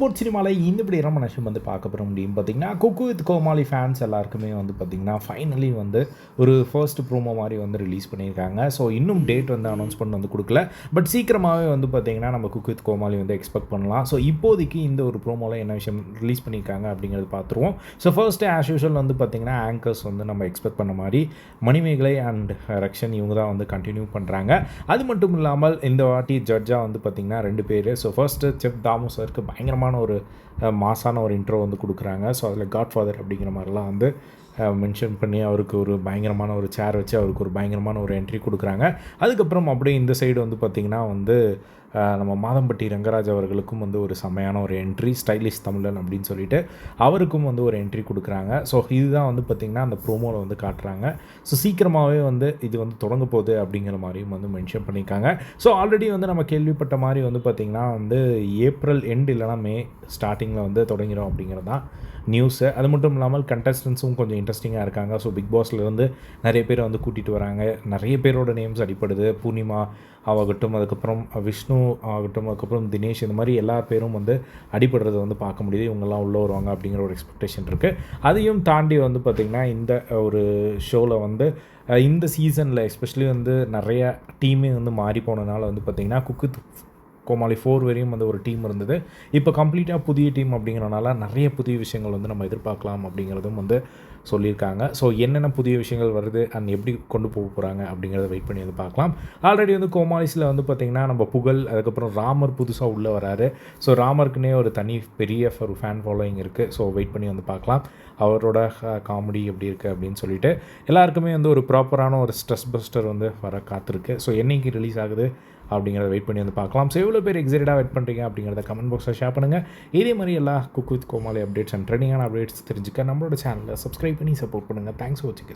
Board சினிமாவில் இந்த இப்படி ரொம்ப நஷ்டம் வந்து பார்க்க போகிற முடியும். பார்த்தீங்கன்னா குக்கு வித் கோமாளி ஃபேன்ஸ் எல்லாருக்குமே வந்து பார்த்திங்கன்னா ஃபைனலி வந்து ஒரு ஃபர்ஸ்ட் ப்ரோமோ மாதிரி வந்து ரிலீஸ் பண்ணியிருக்காங்க. ஸோ இன்னும் டேட் வந்து அனௌன்ஸ் பண்ணி வந்து கொடுக்கல. பட் சீக்கிரமாகவே வந்து பார்த்திங்கன்னா நம்ம குக்கு வித் கோமாளி வந்து எக்ஸ்பெக்ட் பண்ணலாம். ஸோ இப்போதைக்கு இந்த ஒரு ப்ரோமோவில் என்ன விஷயம் ரிலீஸ் பண்ணியிருக்காங்க அப்படிங்கிறது பார்த்துருவோம் ஸோ ஃபர்ஸ்ட்டு ஆஸ் யூஷுவல் வந்து பார்த்திங்கன்னா ஆங்கர்ஸ் வந்து நம்ம எக்ஸ்பெக்ட் பண்ண மாதிரி மணிமேகலை அண்ட் ரக்ஷன் இவங்க தான் வந்து கண்டினியூ பண்ணுறாங்க அது மட்டும் இல்லாமல் இந்த வாட்டி ஜட்ஜாக வந்து பார்த்திங்கன்னா ரெண்டு பேர். ஸோ ஃபர்ஸ்ட்டு செஃப் தாமு சருக்கு பயங்கரமான ஒரு மாசான ஒரு இன்ட்ரோ வந்து கொடுக்குறாங்க. ஸோ அதில் காட் ஃபாதர் அப்படிங்கிற மாதிரிலாம் வந்து மென்ஷன் பண்ணி அவருக்கு ஒரு பயங்கரமான ஒரு சேர் வச்சு அவருக்கு ஒரு பயங்கரமான ஒரு என்ட்ரி கொடுக்குறாங்க. அதுக்கப்புறம் அப்படியே இந்த சைடு வந்து பார்த்திங்கன்னா வந்து நம்ம மாதம்பட்டி ரங்கராஜ் அவர்களுக்கும் வந்து ஒரு செம்மையான ஒரு என்ட்ரி ஸ்டைலிஷ் தமிழன் அப்படின்னு சொல்லிட்டு அவருக்கும் வந்து ஒரு என்ட்ரி கொடுக்குறாங்க. ஸோ இதுதான் வந்து பார்த்திங்கன்னா அந்த ப்ரோமோவில் வந்து காட்டுறாங்க. ஸோ சீக்கிரமாகவே வந்து இது வந்து தொடங்க போகுது அப்படிங்கிற மாதிரியும் வந்து மென்ஷன் பண்ணியிருக்காங்க. ஸோ ஆல்ரெடி வந்து நம்ம கேள்விப்பட்ட மாதிரி வந்து பார்த்திங்கன்னா வந்து ஏப்ரல் எண்ட் இல்லைனா மே ஸ்டார்டிங்கில் வந்து தொடங்கிடும் அப்படிங்கிறது தான் நியூஸு அது மட்டும் இல்லாமல் கண்டஸ்டன்ஸும் கொஞ்சம் இன்ட்ரெஸ்டிங்காக இருக்காங்க. ஸோ பிக் பாஸ்லேருந்து நிறைய பேர் வந்து கூட்டிகிட்டு வராங்க. நிறைய பேரோட நேம்ஸ் அடிப்படுது பூர்ணிமா ஆகட்டும் அதுக்கப்புறம் விஷ்ணு ஆகட்டும் அதுக்கப்புறம் தினேஷ் இந்த மாதிரி எல்லா பேரும் வந்து அடிபடுறதை வந்து பார்க்க முடியுது. இவங்கெல்லாம் உள்ளே வருவாங்க அப்படிங்கிற ஒரு எக்ஸ்பெக்டேஷன் இருக்குது அதையும் தாண்டி வந்து பார்த்திங்கன்னா இந்த ஒரு ஷோவில் வந்து இந்த சீசனில் எஸ்பெஷலி வந்து நிறைய டீமே வந்து மாறி போனதுனால வந்து பார்த்திங்கன்னா குக்கு கோமாளி ஃபோர் வரையும் வந்து ஒரு டீம் இருந்தது. இப்போ கம்ப்ளீட்டாக புதிய டீம் அப்படிங்கிறனால நிறைய புதிய விஷயங்கள் வந்து நம்ம எதிர்பார்க்கலாம் அப்படிங்கிறதும் வந்து சொல்லியிருக்காங்க. ஸோ என்னென்ன புதிய விஷயங்கள் வருது அண்ட் எப்படி கொண்டு போக போகிறாங்க அப்படிங்கிறத வெயிட் பண்ணி வந்து பார்க்கலாம். ஆல்ரெடி வந்து கோமாலிஸில் வந்து பார்த்திங்கன்னா நம்ம புகழ் அதுக்கப்புறம் ராமர் புதுசாக உள்ளே வராரு. ஸோ ராமருக்குன்னே ஒரு தனி பெரிய ஒரு ஃபேன் ஃபாலோயிங் இருக்குது ஸோ வெயிட் பண்ணி வந்து பார்க்கலாம். அவரோட காமெடி எப்படி இருக்குது அப்படின்னு சொல்லிட்டு. எல்லாருக்குமே வந்து ஒரு ப்ராப்பரான ஒரு ஸ்ட்ரெஸ் பஸ்டர் வந்து வர காத்திருக்கு. ஸோ என்னைக்கு ரிலீஸ் ஆகுது அப்படிங்கிறத வெயிட் பண்ணி வந்து பார்க்கலாம். ஸோ எவ்வளோ பேர் எக்ஸைட்டடாக வெயிட் பண்ணுறீங்க அப்படிங்கிறத கமெண்ட் பாக்ஸில் ஷேர் பண்ணுங்கள் இதே மாதிரி எல்லா cook with Comali updates and ட்ரெண்டிங்கான அப்டேட்ஸ் தெரிஞ்சுக்க நம்மளோட சேனலில் சப்ஸ்கிரைப் பண்ணி சப்போர்ட் பண்ணுங்கள் தேங்க்ஸ் ஃபார் வாட்சிங்